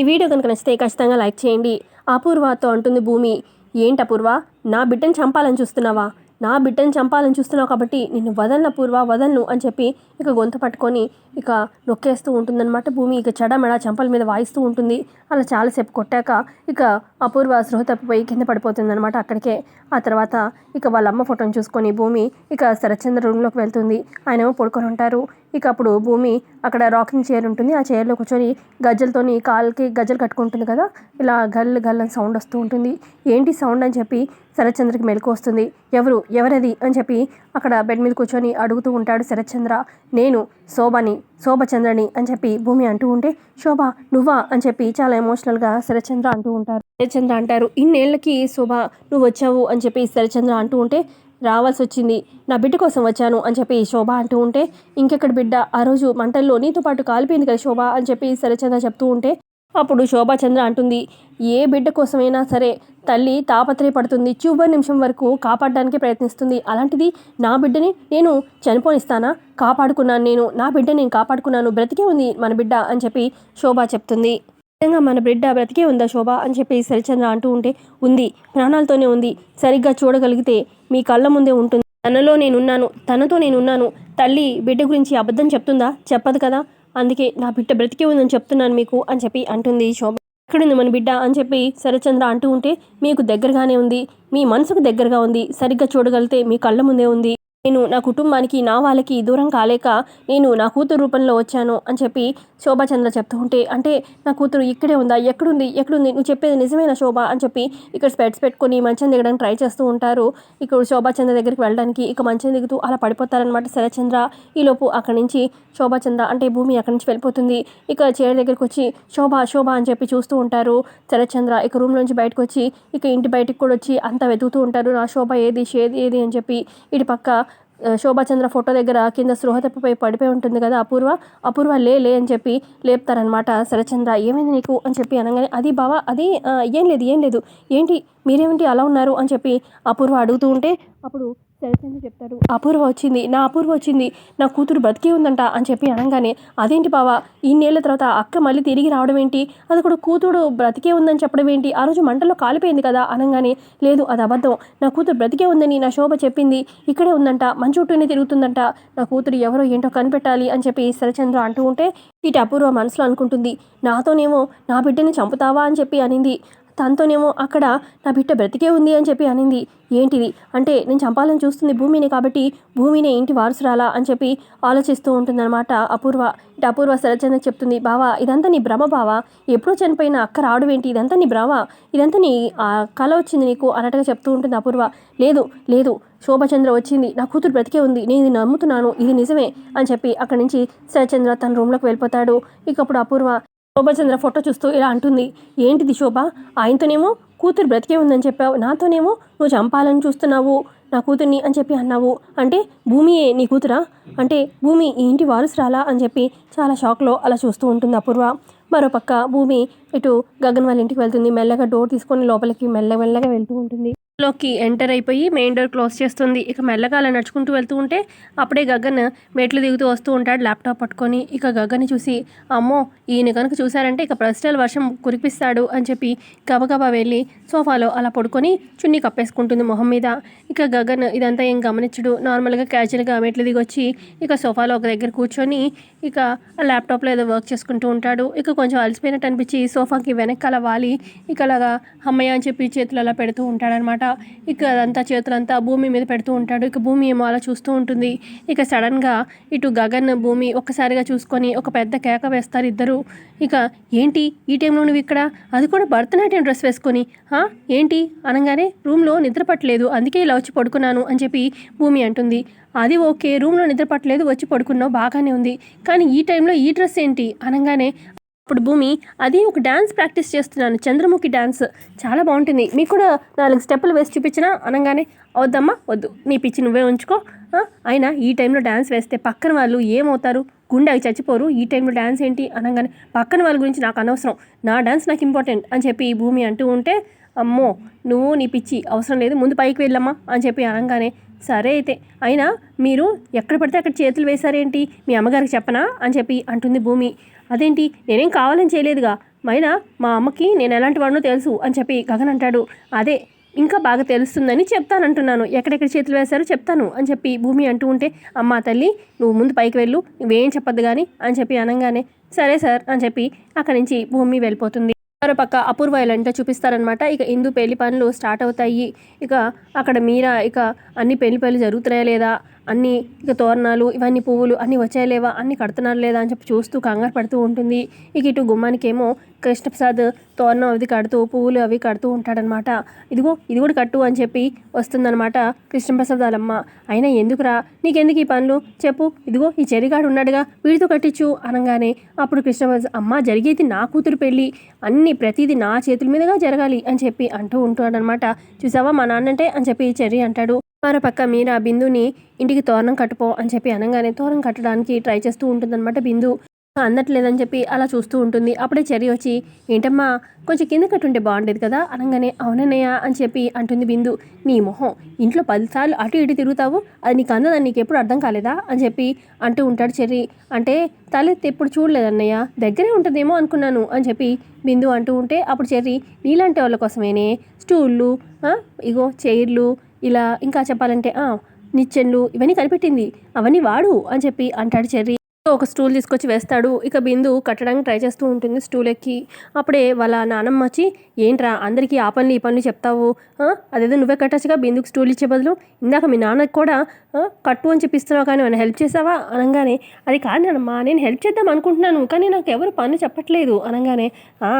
ఈ వీడియో కనుక నచ్చితే ఖచ్చితంగా లైక్ చేయండి. అపూర్వతో అంటుంది భూమి ఏంటి అపూర్వ? నా బిడ్డను చంపాలని చూస్తున్నావా? నా బిడ్డను చంపాలని చూస్తున్నావు కాబట్టి నిన్ను వదలను అపూర్వ వదలను అని చెప్పి ఇక గొంతు పట్టుకొని ఇక నొక్కేస్తూ ఉంటుందన్నమాట భూమి. ఇక చెడమెడ చంపల మీద వాయిస్తూ ఉంటుంది. అలా చాలాసేపు కొట్టాక ఇక అపూర్వ సృహ తప్పిపోయి కింద పడిపోతుందన్నమాట అక్కడికే. ఆ తర్వాత ఇక వాళ్ళ అమ్మ ఫోటోని చూసుకొని భూమి ఇక శరత్చంద్ర రూమ్లోకి వెళ్తుంది. ఆయనేమో పడుకొని ఉంటారు. ఇక అప్పుడు భూమి అక్కడ రాకింగ్ చైర్ ఉంటుంది. ఆ చైర్లో కూర్చొని గజ్జలతోని కాల్కి గజ్జలు కట్టుకుంటుంది కదా? ఇలా గల్ గల్ అని సౌండ్ వస్తూ ఉంటుంది. ఏంటి సౌండ్ అని చెప్పి శరత్చంద్రకి మెలకు వస్తుంది. ఎవరు? ఎవరది? అని చెప్పి అక్కడ బెడ్ మీద కూర్చొని అడుగుతూ ఉంటాడు శరత్చంద్ర. నేను శోభని శోభచంద్రని అని చెప్పి భూమి అంటూ ఉంటే శోభ నువ్వా? అని చెప్పి చాలా ఎమోషనల్గా శరత్చంద్ర అంటూ ఉంటారు. శరత్చంద్ర అంటారు ఇన్నేళ్ళకి శోభ నువ్వు వచ్చావు అని చెప్పి శరత్చంద్ర అంటూ ఉంటే రావాల్సి వచ్చింది నా బిడ్డ కోసం వచ్చాను అని చెప్పి శోభ అంటూ ఉంటే ఇంకెక్కడ బిడ్డ? ఆ రోజు మంటల్లో నీతో పాటు కాలిపోయింది కదా శోభ అని చెప్పి సరచంద్ర చెప్తూ ఉంటే అప్పుడు శోభాచంద్ర అంటుంది ఏ బిడ్డ కోసమైనా సరే తల్లి తాపత్రయపడుతుంది చివరి నిమిషం వరకు కాపాడడానికి ప్రయత్నిస్తుంది. అలాంటిది నా బిడ్డని నేను చనిపోనిస్తానా? కాపాడుకున్నాను నేను నా బిడ్డ నేను కాపాడుకున్నాను బ్రతికే ఉంది మన బిడ్డ అని చెప్పి శోభ చెప్తుంది. నిజంగా మన బిడ్డ బ్రతికే ఉందా శోభ అని చెప్పి సరిచంద్ర అంటూ ఉంటే ఉంది. ప్రాణాలతోనే ఉంది. సరిగ్గా చూడగలిగితే మీ కళ్ళ ముందే ఉంటుంది. తనలో నేనున్నాను. తనతో నేనున్నాను. తల్లి బిడ్డ గురించి అబద్ధం చెప్తుందా? చెప్పదు కదా. అందుకే నా బిడ్డ బ్రతికే ఉందని చెప్తున్నాను మీకు అని చెప్పి అంటుంది శోభ. ఎక్కడుంది మన బిడ్డ అని చెప్పి శరచంద్ర అంటూ ఉంటే మీకు దగ్గరగానే ఉంది. మీ మనసుకు దగ్గరగా ఉంది. సరిగ్గా చూడగలిగితే మీ కళ్ళ ముందే ఉంది. నేను నా కుటుంబానికి నా వాళ్ళకి దూరం కాలేక నేను నా కూతురు రూపంలో వచ్చాను అని చెప్పి శోభాచంద్ర చెప్తూ ఉంటే అంటే నా కూతురు ఇక్కడే ఉందా? ఎక్కడుంది? ఎక్కడుంది? నువ్వు చెప్పేది నిజమేనా శోభ? అని చెప్పి ఇక్కడ స్పెట్స్ పెట్టుకొని మంచం దిగడానికి ట్రై చేస్తూ ఉంటారు. ఇక్కడ శోభాచంద్ర దగ్గరికి వెళ్ళడానికి ఇక మంచం దిగుతూ అలా పడిపోతారనమాట శరచంద్ర. ఈలోపు అక్కడి నుంచి శోభాచంద్ర అంటే భూమి అక్కడి నుంచి వెళ్ళిపోతుంది. ఇక చైర్ దగ్గరికి వచ్చి శోభ శోభ అని చెప్పి చూస్తూ ఉంటారు శరచంద్ర. ఇక రూమ్ నుంచి బయటకు వచ్చి ఇక ఇంటి బయటికి కూడా వచ్చి అంతా వెతుకుతూ ఉంటారు. నా శోభ ఏది? షేది ఏది? అని చెప్పి ఇటు పక్క శోభాచంద్ర ఫోటో దగ్గర కింద స్పృహ తప్పిపోయి పడిపోయి ఉంటుంది కదా అపూర్వ. అపూర్వ లే లే అని చెప్పి లేపుతారనమాట శరచంద్ర. ఏమైంది నీకు? అని చెప్పి అనగానే అది బావా అది ఏం లేదు ఏం లేదు. ఏంటి మీరేమిటి అలా ఉన్నారు? అని చెప్పి అపూర్వ అడుగుతూ ఉంటే అప్పుడు శరచంద్ర చెప్తారు. అపూర్వ వచ్చింది నా అపూర్వ వచ్చింది నా కూతురు బతికే ఉందంట అని చెప్పి అనగానే అదేంటి బావా ఇన్నేళ్ళ తర్వాత అక్క మళ్ళీ తిరిగి రావడం ఏంటి? అది కూడా కూతురు బ్రతికే ఉందని చెప్పడం ఏంటి? ఆ రోజు మంటలో కాలిపోయింది కదా? అనగానే లేదు అది అబద్ధం. నా కూతురు బ్రతికే ఉందని నా శోభ చెప్పింది. ఇక్కడే ఉందంట మంచి చుట్టూనే తిరుగుతుందంట. నా కూతురు ఎవరో ఏంటో కనిపెట్టాలి అని చెప్పి శరచంద్ర అంటూ ఉంటే ఇటు అపూర్వ మనసులో అనుకుంటుంది నాతోనేమో నా బిడ్డని చంపుతావా? అని చెప్పి అనింది. తనతోనేమో అక్కడ నా బిడ్డ బ్రతికే ఉంది అని చెప్పి అనింది. ఏంటిది? అంటే నేను చంపాలని చూస్తుంది భూమిని కాబట్టి భూమినే ఇంటి వారసురాలా అని చెప్పి ఆలోచిస్తూ ఉంటుందన్నమాట అపూర్వ. ఇటు అపూర్వ శరచంద్రకి చెప్తుంది బావా ఇదంతా నీ భ్రమ బావా. ఎప్పుడో చనిపోయిన అక్క రావడమేంటి ఏంటి ఇదంతా నీ భ్రమ. ఇదంతా నీ కళ వచ్చింది నీకు అన్నట్టుగా చెప్తూ ఉంటుంది అపూర్వ. లేదు లేదు శోభచంద్ర వచ్చింది. నా కూతురు బ్రతికే ఉంది. నేను ఇది నమ్ముతున్నాను. ఇది నిజమే అని చెప్పి అక్కడి నుంచి శరచంద్ర తన రూమ్లోకి వెళ్ళిపోతాడు. ఇకప్పుడు అపూర్వ శోభచంద్ర ఫోటో చూస్తూ ఇలా అంటుంది ఏంటిది శోభ? ఆయనతోనేమో కూతురు బ్రతికే ఉందని చెప్పావు. నాతోనేమో నువ్వు చంపాలని చూస్తున్నావు. నా కూతుర్ని అని చెప్పి అన్నావు. అంటే భూమియే నీ కూతురా? అంటే భూమి ఈ ఇంటి వారసురాలా? అని చెప్పి చాలా షాక్లో అలా చూస్తూ ఉంటుంది అపూర్వ. మరోపక్క భూమి ఇటు గగన్ వాళ్ళ ఇంటికి వెళ్తుంది. మెల్లగా డోర్ తీసుకొని లోపలికి మెల్ల మెల్లగా వెళ్తూ ఉంటుంది. లోకి ఎంటర్ అయిపోయి మెయిన్ డోర్ క్లోజ్ చేస్తుంది. ఇక మెల్లగా అలా నడుచుకుంటూ వెళ్తూ ఉంటే అప్పుడే గగన్ మెట్లు దిగుతూ వస్తూ ఉంటాడు ల్యాప్టాప్ పట్టుకొని. ఇక గగన్ని చూసి అమ్మో ఈయన కనుక చూసారంటే ఇక ప్రస్తుతాలు వర్షం కురిపిస్తాడు అని చెప్పి గబగబా వెళ్ళి సోఫాలో అలా పడుకొని చున్నీ కప్పేసుకుంటుంది మొహం మీద. ఇక గగన్ ఇదంతా ఏం గమనించడు. నార్మల్గా క్యాజువల్గా మెట్లు దిగొచ్చి ఇక సోఫాలో ఒక దగ్గర కూర్చొని ఇక ల్యాప్టాప్లో ఏదో వర్క్ చేసుకుంటూ ఉంటాడు. ఇక కొంచెం అలసిపోయినట్టు అనిపించి సోఫాకి వెనకాల వాలి. ఇక అలాగా అమ్మయ్య అని చెప్పి చేతులు అలా పెడుతూ ఉంటాడనమాట. ఇక అదంతా చేతులంతా భూమి మీద పెడుతూ ఉంటాడు. ఇక భూమి ఏమో అలా చూస్తూ ఉంటుంది. ఇక సడన్గా ఇటు గగన్ భూమి ఒక్కసారిగా చూసుకొని ఒక పెద్ద కేక వేస్తారు ఇద్దరు. ఇక ఏంటి? ఈ టైంలో నువ్వు ఇక్కడ? అది కూడా భరతనాట్యం డ్రెస్ వేసుకొని. ఏంటి? అనగానే రూమ్లో నిద్ర పట్టలేదు. అందుకే ఇలా వచ్చి పడుకున్నాను అని చెప్పి భూమి అంటుంది. అది ఓకే. రూమ్లో నిద్ర పట్టలేదు. వచ్చి పడుకున్నావు. బాగానే ఉంది. కానీ ఈ టైంలో ఈ డ్రెస్ ఏంటి? అనగానే ఇప్పుడు భూమి అది ఒక డ్యాన్స్ ప్రాక్టీస్ చేస్తున్నాను. చంద్రముఖి డ్యాన్స్ చాలా బాగుంటుంది. మీకు కూడా నాలుగు స్టెప్పులు వేసి చూపించినా అనగానే వద్దమ్మా వద్దు. నీ పిచ్చి నువ్వే ఉంచుకో. అయినా ఈ టైంలో డ్యాన్స్ వేస్తే పక్కన వాళ్ళు ఏమవుతారు? గుండె అవి చచ్చిపోరు. ఈ టైంలో డ్యాన్స్ ఏంటి? అనగానే పక్కన వాళ్ళ గురించి నాకు అనవసరం. నా డ్యాన్స్ నాకు ఇంపార్టెంట్ అని చెప్పి ఈ భూమి అంటూ ఉంటే అమ్మో నువ్వు నీ పిచ్చి అవసరం లేదు. ముందు పైకి వెళ్ళమ్మా. అని చెప్పి అనగానే సరే అయితే. అయినా మీరు ఎక్కడ పడితే అక్కడ చేతులు వేశారేంటి? మీ అమ్మగారికి చెప్పనా? అని చెప్పి అంటుంది భూమి. అదేంటి? నేనేం కావాలని చేయలేదుగా. మైనా మా అమ్మకి నేను ఎలాంటి వాడినో తెలుసు అని చెప్పి గగన్ అంటాడు. అదే ఇంకా బాగా తెలుస్తుందని చెప్తానంటున్నాను. ఎక్కడెక్కడ చేతులు వేశారో చెప్తాను అని చెప్పి భూమి అంటూ ఉంటే అమ్మా తల్లి నువ్వు ముందు పైకి వెళ్ళు నువ్వేం చెప్పొద్దు కానీ అని చెప్పి అనగానే సరే సార్ అని చెప్పి అక్కడి నుంచి భూమి వెళ్ళిపోతుంది. మరోపక్క అపూర్వ ఇలాంటి చూపిస్తారనమాట ఇక ఇందు పెళ్ళి పనులు స్టార్ట్ అవుతాయి. ఇక అక్కడ మీరా ఇక అన్ని పెళ్ళి పనులు జరుగుతున్నాయా లేదా అన్ని ఇక తోరణాలు ఇవన్నీ పువ్వులు అన్నీ వచ్చాయలేవా అన్ని కడుతున్నారు లేదా అని చెప్పి చూస్తూ కంగారు పడుతూ ఉంటుంది. ఇక ఇటు గుమ్మానికేమో కృష్ణప్రసాద్ తోరణం అవి కడుతూ పువ్వులు అవి కడుతూ ఉంటాడనమాట. ఇదిగో ఇది కూడా కట్టు అని చెప్పి వస్తుందనమాట కృష్ణప్రసాద్ వాళ్ళమ్మ. అయినా ఎందుకురా? నీకెందుకు ఈ పనులు? చెప్పు. ఇదిగో ఈ చెరిగాడు ఉన్నాడుగా వీడితో కట్టించు అనగానే అప్పుడు కృష్ణప్రసాద్ అమ్మ జరిగేది నా కూతురు పెళ్ళి. అన్ని ప్రతిదీ నా చేతుల మీదుగా జరగాలి అని చెప్పి అంటూ ఉంటాడనమాట. చూసావా మా నాన్నంటే అని చెప్పి చెర్రి అంటాడు. మరోపక్క మీరా బిందుని ఇంటికి తోరణం కట్టుపో అని చెప్పి అనగానే తోరణం కట్టడానికి ట్రై చేస్తూ ఉంటుందన్నమాట బిందు. అందట్లేదని చెప్పి అలా చూస్తూ ఉంటుంది. అప్పుడే చెరి వచ్చి ఏంటమ్మా కొంచెం కింద కట్టుంటే బాగుండేది కదా? అనగానే అవునన్నయ్య అని చెప్పి అంటుంది బిందు. నీ మొహం ఇంట్లో పదిసార్లు అటు ఇటు తిరుగుతావు? అది నీకు అందదని నీకు ఎప్పుడు అర్థం కాలేదా? అని చెప్పి అంటూ ఉంటాడు చెర్రి. అంటే తలెత్తి ఎప్పుడు చూడలేదన్నయ్య? దగ్గరే ఉంటుందేమో అనుకున్నాను అని చెప్పి బిందు అంటూ ఉంటే అప్పుడు చెర్రి నీలాంటి వాళ్ళ కోసమేనే? స్టూళ్ళు ఇగో చైర్లు ఇలా ఇంకా చెప్పాలంటే నిచ్చెన్లు ఇవన్నీ కనిపెట్టింది అవన్నీ వాడు అని చెప్పి అంటాడు చెర్రీ. ఒక స్టూల్ తీసుకొచ్చి వేస్తాడు. ఇక బిందు కట్టడానికి ట్రై చేస్తూ ఉంటుంది స్టూల్ ఎక్కి. అప్పుడే వాళ్ళ నానమ్మ వచ్చి ఏంట్రా అందరికీ ఆ పనులు ఈ పనులు చెప్తావు? అదేదో నువ్వే కట్టచ్చుగా బిందుకు స్టూల్ ఇచ్చే బదులు? ఇందాక మీ నాన్నకి కూడా కట్టు అని చెప్పిస్తున్నావు కానీ ఏమైనా హెల్ప్ చేసావా? అనగానే అది కాదు నానమ్మా నేను హెల్ప్ చేద్దాం అనుకుంటున్నాను కానీ నాకు ఎవరు పనులు చెప్పట్లేదు. అనగానే "ఆ,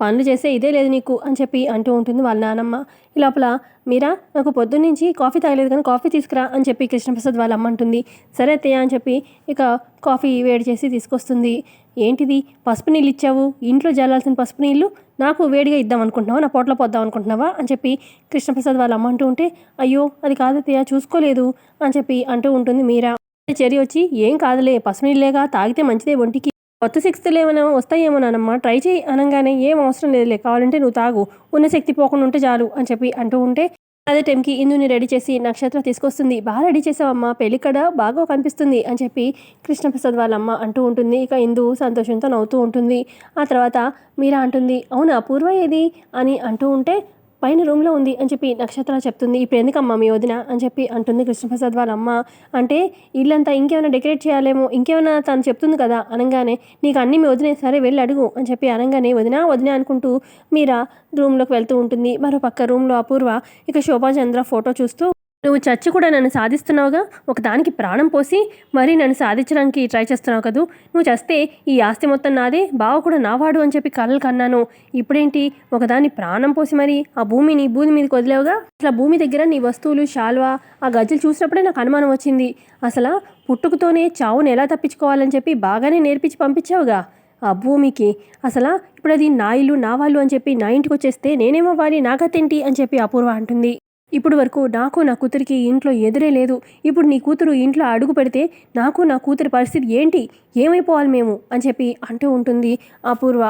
పనులు చేసే ఇదే లేదు నీకు అని చెప్పి అంటూ ఉంటుంది వాళ్ళ నానమ్మ. ఈ లోపల మీరా నాకు పొద్దున్నుంచి కాఫీ తాగలేదు కానీ కాఫీ తీసుకురా అని చెప్పి కృష్ణప్రసాద్ వాళ్ళ అమ్మ అంటుంది. సరే అత్తయ్య అని చెప్పి ఇక కాఫీ వేడి చేసి తీసుకొస్తుంది. ఏంటిది? పసుపు నీళ్ళు ఇచ్చావు? ఇంట్లో జల్లాల్సిన పసుపు నీళ్ళు? నాకు వేడిగా ఇద్దాం అనుకుంటున్నావా? నా పొట్లో పోద్దాం అనుకుంటున్నావా? అని చెప్పి కృష్ణప్రసాద్ వాళ్ళ అమ్మ అంటూ ఉంటే అయ్యో అది కాదు అత్తయ్య చూసుకోలేదు అని చెప్పి అంటూ ఉంటుంది మీరా. చెరి వచ్చి ఏం కాదులే పసుపు నీళ్ళేగా తాగితే మంచిదే ఒంటికి కొత్త శక్తులు ఏమైనా వస్తాయేమోనమ్మా ట్రై చేయి అనగానే ఏం అవసరం లేదులే. కావాలంటే నువ్వు తాగు. ఉన్న శక్తి పోకుండా ఉంటే చాలు అని చెప్పి అంటూ ఉంటే అదే టైంకి ఇందుని రెడీ చేసి నక్షత్రం తీసుకొస్తుంది. బాగా రెడీ చేసావమ్మా. పెళ్ళి కడ బాగా కనిపిస్తుంది అని చెప్పి కృష్ణప్రసాద్ వాళ్ళమ్మ అంటూ ఉంటుంది. ఇక ఇందు సంతోషంతో నవ్వుతూ ఉంటుంది. ఆ తర్వాత మీరా అంటుంది. అవునా? పూర్వ ఏది అని అంటూ ఉంటే పైన రూమ్లో ఉంది అని చెప్పి నక్షత్ర చెప్తుంది. ఇప్పుడు ఎందుకమ్మా మీ వదిన? అని చెప్పి అంటుంది కృష్ణప్రసాద్ వాళ్ళ అమ్మ. అంటే ఇల్లంతా ఇంకేమైనా డెకరేట్ చేయాలేమో ఇంకేమైనా తను చెప్తుంది కదా? అనగానే నీకు అన్నీ మీ వదిన సరే వెళ్ళి అడుగు. అని చెప్పి అనగానే వదిన వదిన అనుకుంటూ మీరా రూమ్లోకి వెళ్తూ ఉంటుంది. మరో పక్క రూమ్లో అపూర్వ ఇక శోభాచంద్ర ఫోటో చూస్తూ నువ్వు చచ్చి కూడా నన్ను సాధిస్తున్నావుగా? ఒకదానికి ప్రాణం పోసి మరీ నన్ను సాధించడానికి ట్రై చేస్తున్నావు కదూ? నువ్వు చస్తే ఈ ఆస్తి మొత్తం నాదే బావ కూడా నావాడు అని చెప్పి కలలు కన్నాను. ఇప్పుడేంటి? ఒకదాని ప్రాణం పోసి మరి ఆ భూమిని భూమి మీదకి వదిలేవుగా? అసలు భూమి దగ్గర నీ వస్తువులు శాల్వా ఆ గజ్జలు చూసినప్పుడే నాకు అనుమానం వచ్చింది. అసలు పుట్టుకతోనే చావుని ఎలా తప్పించుకోవాలని చెప్పి బాగానే నేర్పించి పంపించావుగా? ఆ భూమికి అసలు ఇప్పుడు అది నా ఇల్లు నా వాళ్ళు అని చెప్పి నా ఇంటికి వచ్చేస్తే నేనేమవ్వాలి నాకతేంటి అని చెప్పి అపూర్వ అంటుంది. ఇప్పుడు వరకు నాకు నా కూతురికి ఇంట్లో ఎదురే లేదు. ఇప్పుడు నీ కూతురు ఇంట్లో అడుగు పెడితే నాకు నా కూతురి పరిస్థితి ఏంటి? ఏమైపోవాలి మేము? అని చెప్పి అంటూ ఉంటుంది అపూర్వ.